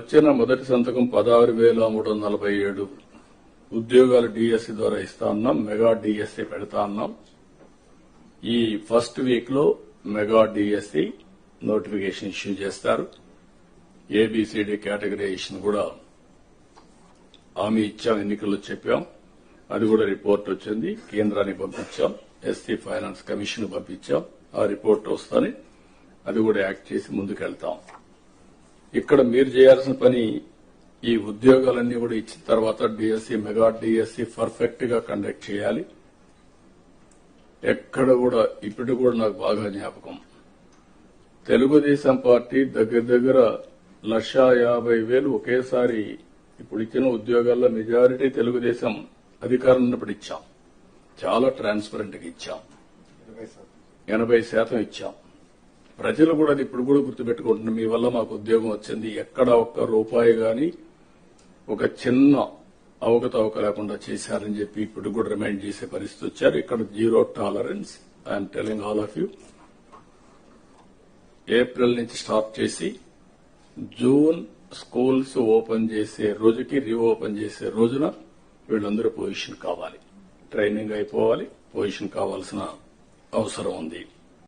వచ్చిన మొదటి సంతకం పదహారు వేల మూడు వందల నలభై ఏడు. ఉద్యోగాలు డిఎస్సి ద్వారా ఇస్తా ఉన్నాం మెగా డిఎస్సి పెడతా ఉన్నాం ఈ ఫస్ట్ వీక్లో మెగా డిఎస్సి నోటిఫికేషన్ ఇష్యూ చేస్తారు. ఏబిసిడి కేటగరైజేషన్ కూడా హామీ ఇచ్చాం ఎన్నికల్లో చెప్పాం. అది కూడా రిపోర్ట్ వచ్చింది కేంద్రానికి పంపించాం ఎస్టీ ఫైనాన్స్ కమిషన్ పంపించాం. ఆ రిపోర్ట్ వస్తాని అది కూడా యాక్ట్ చేసి ముందుకెళ్తాం. ఇక్కడ మీరు చేయాల్సిన పని ఈ ఉద్యోగాలన్నీ కూడా ఇచ్చిన తర్వాత డిఎస్సి మెగా డిఎస్సి పర్ఫెక్ట్గా కండక్ట్ చేయాలి. ఎక్కడ కూడా ఇప్పుడు కూడా నాకు బాగా జ్ఞాపకం. తెలుగుదేశం పార్టీ దగ్గర దగ్గర లక్షా యాభై వేలు ఒకేసారి ఇప్పుడు ఇచ్చిన ఉద్యోగాల్లో మెజారిటీ తెలుగుదేశం అధికారం ఉన్నప్పుడు ఇచ్చాం. చాలా ట్రాన్స్పరెంట్గా ఇచ్చాం. ఎనభై శాతం ఇచ్చాం. ప్రజలు కూడా అది ఇప్పుడు కూడా గుర్తుపెట్టుకుంటున్నారు మీ వల్ల మాకు ఉద్యోగం వచ్చింది. ఎక్కడ ఒక్క రూపాయి గాని ఒక చిన్న అవకతవక లేకుండా చేశారని చెప్పి ఇప్పుడు కూడా రిమైండ్ చేసే పరిస్థితి వచ్చారు. ఇక్కడ zero tolerance I'm telling all of you April నుంచి స్టార్ట్ చేసి జూన్ స్కూల్స్ ఓపెన్ చేసే రోజుకి రీఓపెన్ చేసే రోజున వీళ్ళందరూ పొజిషన్ కావాలి. ట్రైనింగ్ అయిపోవాలి పొజిషన్ కావాల్సిన అవసరం ఉంది.